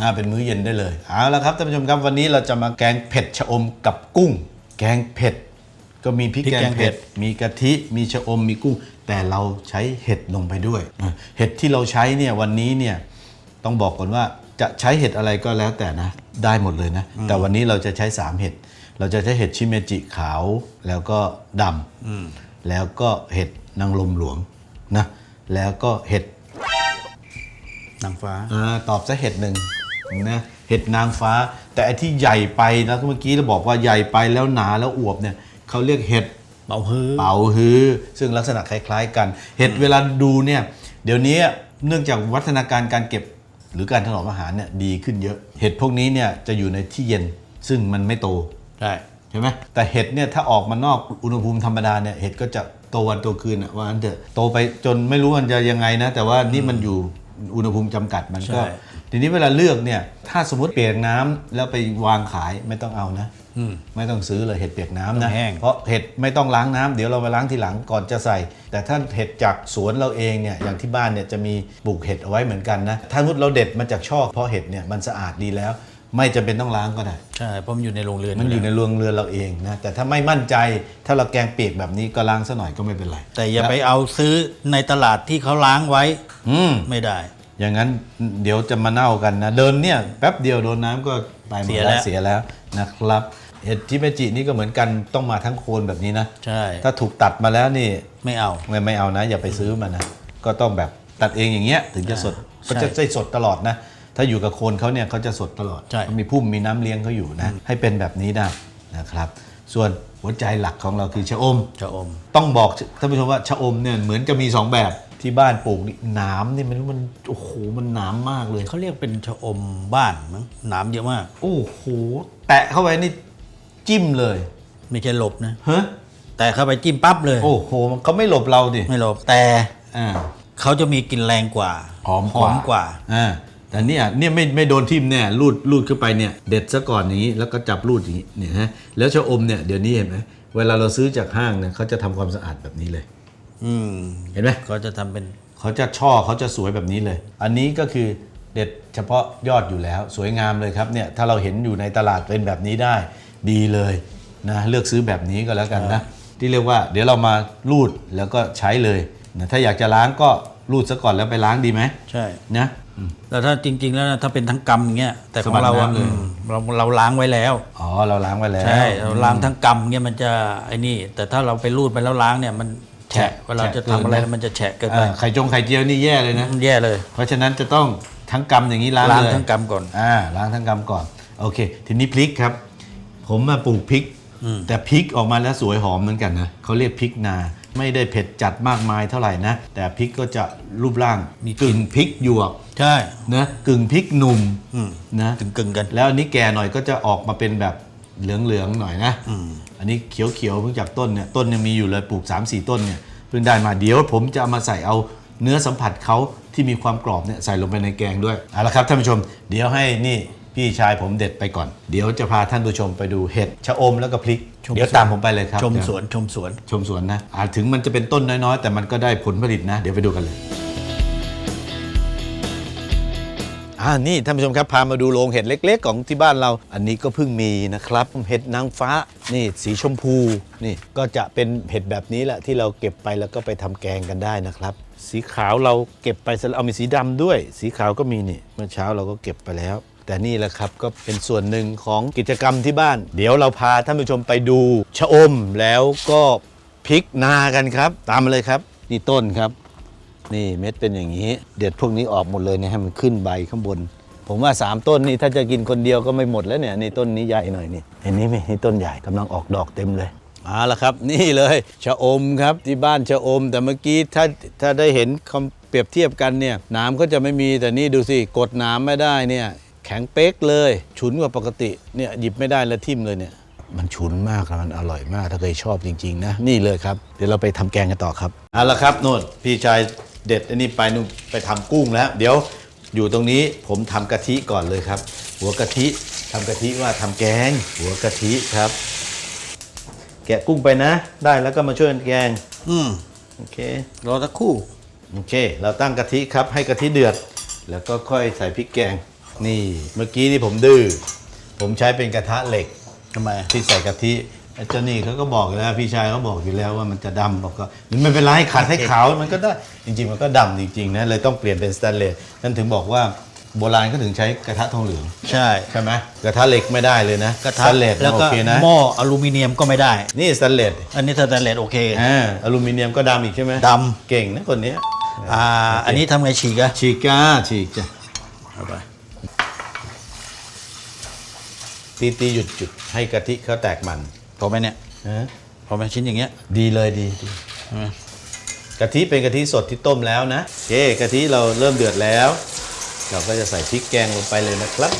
อ่าเป็นมื้อเย็นได้เลยเอาละครับท่านผู้ชมครับวันนี้เราจะมาแกงเผ็ดชะอมกับกุ้ง แกงเผ็ดก็มีพริกพริกแกแกงงเผ็เผ็ดดมีกะทิ มีชะอม มีกุ้ง แต่เราใช้เห็ดลงไปด้วยอะเห็ดที่เราใช้เนี่ยวันนี้เนี่ยต้องบอกก่อนว่าจะใช้เห็ดอะไรก็แล้วแต่นะ ได้หมดเลยนะ แต่วันนี้เราจะใช้ 3 เห็ด เราจะใช้เห็ดชิเมจิขาว แล้วก็ดำแล้วก็เห็ดนางลมหลวงนะ แล้วก็เห็ดนางฟ้าอ่าตอบซะเห็ดหนึ่ง นะเห็ดนางฟ้า แต่ไอ้ที่ใหญ่ไปนะเมื่อกี้เราบอกว่าใหญ่ไปแล้วหนาแล้วอวบเนี่ยเขาเรียกเห็ดเป่าฮื้อเป๋าฮื้อซึ่งลักษณะคล้าย ๆ กัน เห็ดเวลาดูเนี่ยเดี๋ยวนี้เนื่องจากวัฒนาการการเก็บหรือการถนอมอาหารเนี่ยดีขึ้นเยอะ เห็ดพวกนี้เนี่ยจะอยู่ในที่เย็นซึ่งมันไม่โตใช่ใช่ไหมแต่เห็ดเนี่ยถ้าออกมานอกอุณหภูมิธรรมดาเนี่ยเห็ดก็จะโตวันโตคืนอะว่างั้นเถอะโตไปจนไม่รู้มันจะยังไงนะ แต่ว่านี่มันอยู่ อุณหภูมิจำกัดมันก็ใช่ทีนี้เวลาเลือกเนี่ย ถ้าสมมติเปียกน้ำแล้วไปวางขายไม่ต้องเอานะอืมไม่ต้องซื้อเลยเห็ดเปียกน้ำต้นะองแห้งเพราะเห็ดไม่ต้องล้างน้ำเดี๋ยวเราไปล้างทีหลังก่อนจะใส่ แต่ถ้าเห็ดจากสวนเราเองเนี่ยอย่างที่บ้านเนี่ยจะมีปลูกเห็ดเอาไว้เหมือนกันนะถ้าสมมติเราเด็ดมาจากช่อเพราะเห็ดเนี่ยมันสะอาดดีแล้ว ไม่จำเป็นต้องล้างก็ได้ ใช่เพราะมันอยู่ในโรงเรือนมันอยู่ในแล้วรวงเรือนเราเองนะแต่ถ้าไม่มั่นใจถ้าเราแกงเปียกแบบนี้ก็ล้างซะหน่อยก็ไม่เป็นไรแต่อย่าไปเอาซื้อในตลาดที่เขาล้างไว้อืมไม่ได้ อย่างนั้นเดี๋ยวจะมาเน่ากันนะเดินเนี่ยแป๊บเดียวโดนน้ำก็ตายหมดเสียแล้วแล้วเสียแล้วนะครับเห็ดที่เมจินี่ก็เหมือนกันต้องมาทั้งโคนแบบนี้นะใช่ถ้าถูกตัดมาแล้วนี่ไม่เอาไม่ไม่เอานะ อย่าไปซื้อมานะก็ต้องแบบตัดเองอย่างเงี้ยถึงจะสดใช่ก็จะได้สดตลอดนะ ถ้าอยู่กับโคนเขาเนี่ยเขาจะสดตลอดใช่ เขามีพุ่มมีน้ำเลี้ยงเขาอยู่นะ ให้เป็นแบบนี้ได้นะครับ ส่วนหัวใจหลักของเราคือชะอม จะอม ต้องบอกท่านผู้ชมว่าชะอมเนี่ยเหมือนจะมีสองแบบที่บ้านปลูกนี่หนามนี่มันมันโอ้โหมันหนามมากเลย เขาเรียกเป็นชะอมบ้านมั้งหนามเยอะมาก โอ้โหแตะเข้าไปนี่จิ้มเลยไม่ใช่หลบนะ ฮะแต่เข้าไปจิ้มปั๊บเลย โอ้โหมันเขาไม่หลบเราดิไม่หลบแต่อ่า เขาจะมีกลิ่นแรงกว่าหอมหอมกว่า อ่า แต่เนี่ยเนี่ยไม่ไม่โดนทิ่มเนี่ยรูดรูดขึ้นไปเนี่ยเด็ดซะก่อนอย่างนี้แล้วก็จับรูดอย่างนี้เนี่ยฮะแล้วชะอมเนี่ยเดี๋ยวนี้เห็นไหมเวลาเราซื้อจากห้างเนี่ยเขาจะทำความสะอาดแบบนี้เลย อืมเห็นไหมเขาจะทำเป็นเขาจะช่อเขาจะสวยแบบนี้เลย อันนี้ก็คือเด็ดเฉพาะยอดอยู่แล้ว สวยงามเลยครับเนี่ยถ้าเราเห็นอยู่ในตลาดเป็นแบบนี้ได้ดีเลยนะเลือกซื้อแบบนี้ก็แล้วกันนะที่เรียกว่าเดี๋ยวเรามารูดแล้วก็ใช้เลยนะถ้าอยากจะล้างก็รูดซะก่อนแล้วไปล้างดีไหมใช่นะ แต่ถ้าจริง ๆ แล้วนะถ้าเป็นทั้งกำอย่างเงี้ยแต่ของสะบัดเราอะน้ำเลย อืมเราเราล้างไว้แล้ว อ๋อเราล้างไว้แล้ว ใช่เราล้างทั้งกำเงี้ยมันจะไอ้นี่ แต่ถ้าเราไปรูดไปแล้วล้างเนี่ยมันแฉะแฉะเวลาจะทำอะไรแฉะเกินนะมันจะแฉะเกินไปอ่าไข่จงไข่เจียวนี่แย่เลยนะมันแย่เลย เพราะฉะนั้นจะต้องทั้งกำอย่างนี้ล้างล้างเลยทั้งกำก่อน อ่าล้างทั้งกำก่อน โอเค ทีนี้พริกครับ ผมมาปลูกพริก แต่พริกออกมาแล้วสวยหอมเหมือนกันนะเขาเรียกพริกนา ไม่ได้เผ็ดจัดมากมายเท่าไหร่นะ แต่พริกก็จะรูปร่างมีกึ่งพริกหยวกใช่ นะกึ่งพริกหนุ่มอืม นะกึ่งกึ่งๆกัน แล้วอันนี้แก่หน่อยก็จะออกมาเป็นแบบเหลืองๆหน่อยนะอืมอันนี้เขียวๆเพิ่งจากต้นเนี่ยต้นยังมีอยู่เลยปลูก 3 4 ต้นเนี่ยเพิ่งได้มาเดี๋ยวผมจะเอามาใส่เอาเนื้อสัมผัสเขาที่มีความกรอบเนี่ยใส่ลงไปในแกงด้วยเอาละครับท่านผู้ชม เดี๋ยวให้นี่พี่ชายผมเด็ดไปก่อน เดี๋ยวจะพาท่านผู้ชมไปดูเห็ดชะอมแล้วก็พริกชม เดี๋ยวตามผมไปเลยครับชมเดี๋ยสวนชมสวนชมสวนนะอาจถึงมันจะเป็นต้นน้อยๆ แต่มันก็ได้ผลผลิตนะ เดี๋ยวไปดูกันเลยอ่านี่ท่านผู้ชมครับพามาดูโรงเห็ดเล็ก ๆ ของที่บ้านเรา อันนี้ก็เพิ่งมีนะครับเห็ดนางฟ้านี่สีชมพูนี่ก็จะเป็นเห็ดแบบนี้แหละที่เราเก็บไปแล้วก็ไปทำแกงกันได้นะครับ สีขาวเราเก็บไปเสร็จแล้วเอามีสีดำด้วย สีขาวก็มีนี่เมื่อเช้าเราก็เก็บไปแล้ว แต่นี่แหละครับก็เป็นส่วนหนึ่งของกิจกรรมที่บ้าน เดี๋ยวเราพาท่านผู้ชมไปดูชะอมแล้วก็พริกนากันครับ ตามมาเลยครับนี่ต้นครับ นี่เม็ดเป็นอย่างนี้ เด็ดพวกนี้ออกหมดเลยเนี่ยให้มันขึ้นใบข้างบน ผมว่า 3 ต้นนี่ถ้าจะกินคนเดียวก็ไม่หมดแล้วเนี่ยนี่ต้นนี้ใหญ่หน่อยนี่เห็นนี้ไหมนี่ต้นใหญ่กำลังออกดอกเต็มเลย มาแล้วครับ นี่เลยชะอมครับที่บ้านชะอม แต่เมื่อกี้ถ้าถ้าได้เห็นคำเปรียบเทียบกันเนี่ยน้ำก็จะไม่มีแต่นี่ดูสิกดน้ำไม่ได้เนี่ยแข็งเป๊กเลย ฉุนกว่าปกติเนี่ยหยิบไม่ได้แล้วทิ่มเลยเนี่ยมันฉุนมากครับมันอร่อยมากถ้าเคยชอบจริง ๆ นะ นี่เลยครับ เดี๋ยวเราไปทำแกงกันต่อครับเอาละครับโน่นพี่ชายเด็ดอันนี้ไปนู่นไปทำกุ้งแล้ว เดี๋ยวอยู่ตรงนี้ผมทำกะทิก่อนเลยครับ หัวกะทิทำกะทิว่าทำแกง หัวกะทิครับ แกะกุ้งไปนะ ได้แล้วก็มาช่วยกันแกงอืมโอเครอสักครู่โอเค เราตั้งกะทิครับให้กะทิเดือด แล้วก็ค่อยใส่พริกแกง นี่เมื่อกี้นี่ผมดื้อผมใช้เป็นกระทะเหล็ก ทำไม ที่ใส่กะทิไอ้เจ้านี่เขาก็บอกอยู่แล้วพี่ชายเขาบอกอยู่แล้วว่ามันจะดำบอกก็ไม่เป็นไรขัดให้ขาวมันก็ได้จริง ๆ มันก็ดำจริงๆนะเลยต้องเปลี่ยนเป็นสแตนเลสนั่นถึงบอกว่า โบราณก็ถึงใช้กระทะทองเหลือง ใช่ใช่ไหมกระทะเหล็กไม่ได้เลยนะกระทะสแตนเลสแล้วโอก็เคนะหม้ออลูมิเนียมก็ไม่ได้ นี่สแตนเลสอันนี้สแตนเลสโอเคอ่าอลูมิเนียมก็ดำอีกใช่ไหมดเก่งนะคนเนี้ยอ่าอันนี้ทำไงฉีกอะฉีกก้าฉีกจ้ะเอาไปตีตีหยุดจุดให้กะทิเขาแตกมันพอไหมเนี่ยฮะพอไหมชิ้นอย่างเงี้ย ดีเลยดีดีใช่ไหมกะทิเป็นกะทิสดที่ต้มแล้วนะโอเคกะทิเราเริ่มเดือดแล้ว เราก็จะใส่พริกแกงลงไปเลยนะครับ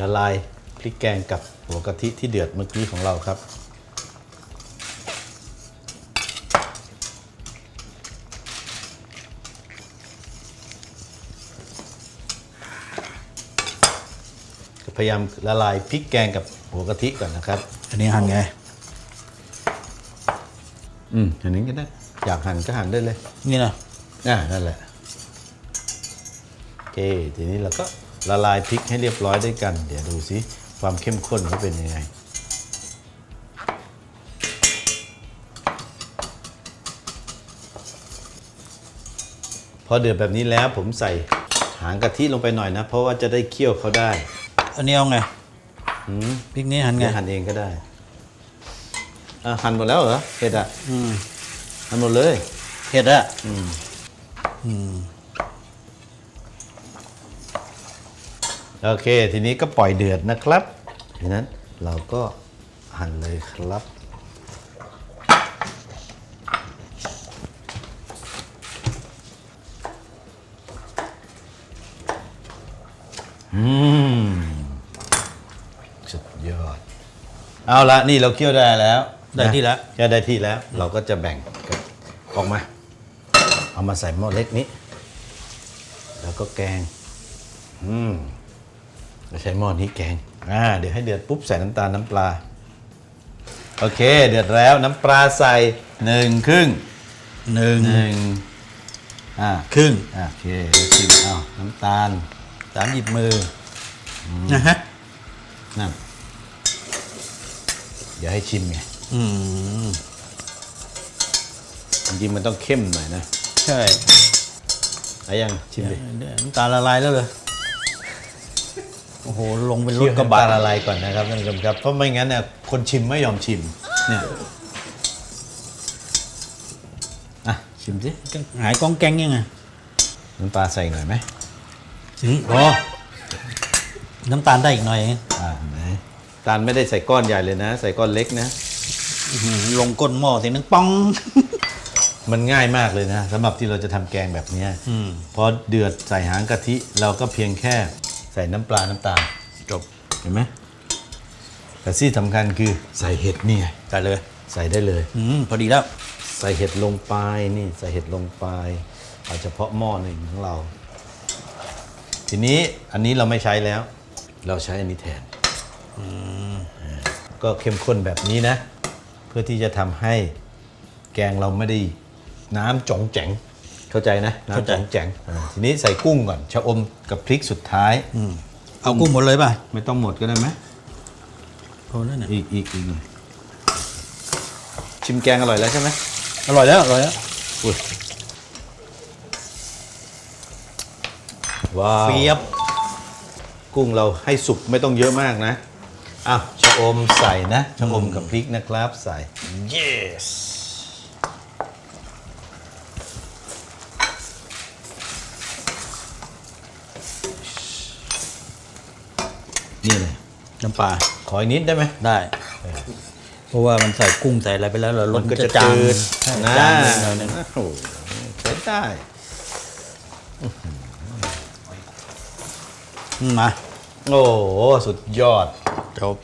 ละลายพริกแกงกับหัวกะทิที่เดือดเมื่อกี้ของเราครับ พยายามละลายพริกแกงกับหัวกะทิก่อนนะครับ อันนี้หั่นไง อืมอย่างนี้ก็ได้ อยากหั่นก็หั่นได้เลย นี่นะ อ่านั่นแหละโอเคทีนี้เราก็ละลายพริกให้เรียบร้อยด้วยกัน เดี๋ยวดูสิความเข้มข้นเขาเป็นยังไงพอเดือดแบบนี้แล้วผมใส่หางกะทิลงไปหน่อยนะ เพราะว่าจะได้เคี่ยวเขาได้ อันนี้เอาไงอืมพริกนี้หั่นไงเดี๋ยวหั่นเองก็ได้อะหั่นหมดแล้วเหรอเห็ดอะอืมหั่นหมดเลยเห็ดอะอืมอืม โอเค ทีนี้ก็ปล่อยเดือดนะครับทีนั้นเราก็หั่นเลยครับ อืมสุดยอด เอาละนี่เราเคี่ยวได้แล้ว ได้ที่แล้วเคี่ยวได้ที่แล้ว เราก็จะแบ่งกันออกมา เอามาใส่หม้อเล็กนี้ แล้วก็แกง อืมเราใช้หม้อนี้แกง อ่า เดี๋ยวให้เดือดปุ๊บใส่น้ำตาลน้ำปลา โอเค เดือดแล้วน้ำปลาใส่หนึ่งครึ่งหนึ่งหนึ่งอ่า ครึ่งอ่าโอเคชิมเอาน้ำตาลสามหยิบมืออนะฮะนั่นเดี๋ยวให้ชิมไงอืมจริงๆมันต้องเข้มหน่อยนะ ใช่อะไรยังชิมดิเดี๋ยวน้ำตาลละลายแล้วเลยโอ้โหลงเป็นรเคี่ถยวกระน้ำบะตาลละลายก่อนนะครับท่านผู้ชมครับเพราะไม่งั้นเนี่ยคนชิมไม่ยอมชิมเนี่ยอะชิมสิหายกองแกงยังไงน้ำปลาใส่หน่อยไหมถึงพอน้ำตาลได้อีกหน่อยเองอ่าไหนตาลไม่ได้ใส่ก้อนใหญ่เลยนะ ใส่ก้อนเล็กนะอื้อหือลงก้นหม้อทีนึงป้อง มันง่ายมากเลยนะสำหรับที่เราจะทำแกงแบบเนี้ยอืม พอเดือดใส่หางกะทิเราก็เพียงแค่ใส่น้ำปลาน้ำตาลจบเห็นไหมแต่ที่สำคัญคือใส่เห็ดนี่ไงได้เลยใส่ได้เลย อืมพอดีแล้ว ใส่เห็ดลงไปนี่ใส่เห็ดลงไปเอาเฉพาะหม้อหนึ่งของเรา ทีนี้อันนี้เราไม่ใช้แล้ว เราใช้อันนี้แทนอ่าก็เข้มข้นแบบนี้นะ เพื่อที่จะทำให้แกงเราไม่ได้ น้ำจ๋องแจ๋งเข้าใจนะเข้าใจน้ำจ๋องแจ๋งอ่าทีนี้ใส่กุ้งก่อนชะอมกับพริกสุดท้ายอืมเอากุ้งหมดเลยป่ะไม่ต้องหมดก็ได้ไหมพอแล้วเนี่ยอีกอีกอีกหน่อยชิมแกงอร่อยแล้วใช่ไหมอร่อยแล้วอร่อยแล้วอุ้ยว้าวเฟียบ กุ้งเราให้สุกไม่ต้องเยอะมากนะอ้าวชะอมใส่นะชะอมกับพริกนะครับใส่ yes นี่เลย น้ำ ปลาขออีกนิดได้ไหม ได้ เพราะว่ามันใส่กุ้งใส่อะไรไปแล้วเรารสมันก็จะจะจางจืดใช่นะจางนิดหน่อยหนึงโอ้โหใช้ได้อืมมาโอ้โหสุดยอด จบ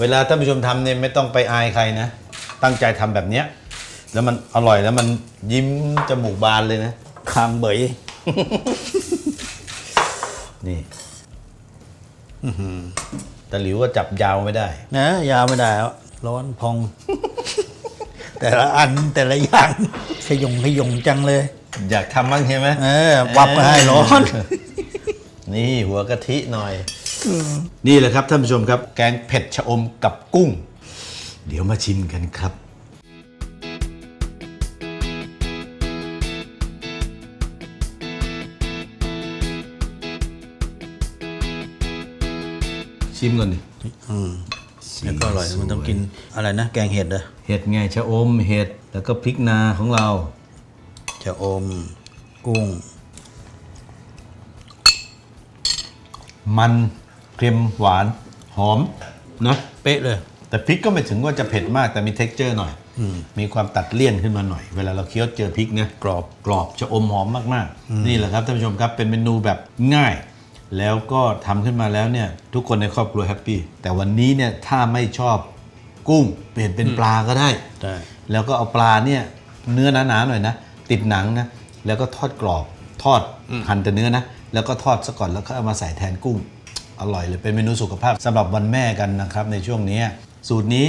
เวลาท่านผู้ชมทำเนี่ยไม่ต้องไปอายใครนะ ตั้งใจทำแบบเนี้ย แล้วมันอร่อยแล้วมันยิ้มจมูกบานเลยนะ คางเบย นี่ แต่หลิวก็จับยาวไม่ได้ นะยาวไม่ได้แล้วร้อนพอง แต่ละอันแต่ละอย่างขยงขยงจังเลย อยากทำบ้างใช่ไหมเออวับมาให้ร้อน นี่หัวกะทิหน่อย นี่แหละครับท่านผู้ชมครับ แกงเผ็ดชะอมกับกุ้ง เดี๋ยวมาชิมกันครับ ชิมก่อนดิ อืมแล้วก็อร่อย มันต้องกินอะไรนะ แกงเห็ดเหรอเห็ดไงชะอมเห็ด แล้วก็พริกนาของเราจะอม กุ้ง มันเค็มหวาน หอมนะเป๊ะเลย แต่พริกก็ไม่ถึงว่าจะเผ็ดมากแต่มี t e x t อร์หน่อย มีความตัดเลี่ยนขึ้นมาหน่อย เวลาเราเคี้ยวเจอพริกเนี่ยกรอบกรอบจะอมหอมมากๆ นี่แหละครับท่านผู้ชมครับเป็นเมนูแบบง่าย แล้วก็ทำขึ้นมาแล้วเนี่ยทุกคนในครอบครัวแฮปปี้แต่วันนี้เนี่ยถ้าไม่ชอบกุ้งเปลี่ยนเป็นปลาก็ได้ ได้แล้วก็เอาปลาเนี่ยเนื้อหนาๆหน่อยนะ ติดหนังนะ แล้วก็ทอดกรอบทอดหั่นแต่เนื้อนะ แล้วก็ทอดซะก่อนแล้วก็เอามาใส่แทนกุ้ง อร่อยเลยเป็นเมนูสุขภาพสำหรับวันแม่กันนะครับ ในช่วงนี้ สูตรนี้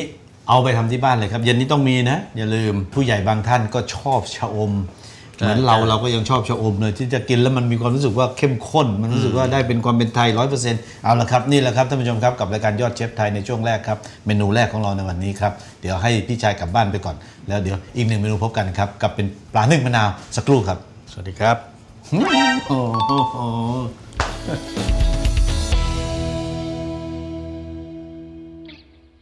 เอาไปทำที่บ้านเลยครับ เย็นนี้ต้องมีนะ อย่าลืมผู้ใหญ่บางท่านก็ชอบชะอม เหมือนเราเราก็ยังชอบชะอมเลยที่จะกินแล้วมันมีความรู้สึกว่าเข้มข้น มันรู้สึกว่าได้เป็นความเป็นไทยร้อยเปอร์เซ็นต์เอาละครับนี่แหละครับท่านผู้ชมครับกับรายการยอดเชฟไทยในช่วงแรกครับเมนูแรกของเราในวันนี้ครับเดี๋ยวให้พี่ชายกลับบ้านไปก่อน แล้วเดี๋ยวอีกหนึ่งเมนูพบกันครับกับเป็นปลานึ่งมะนาวสักครู่ครับ สวัสดีครับโอ้โห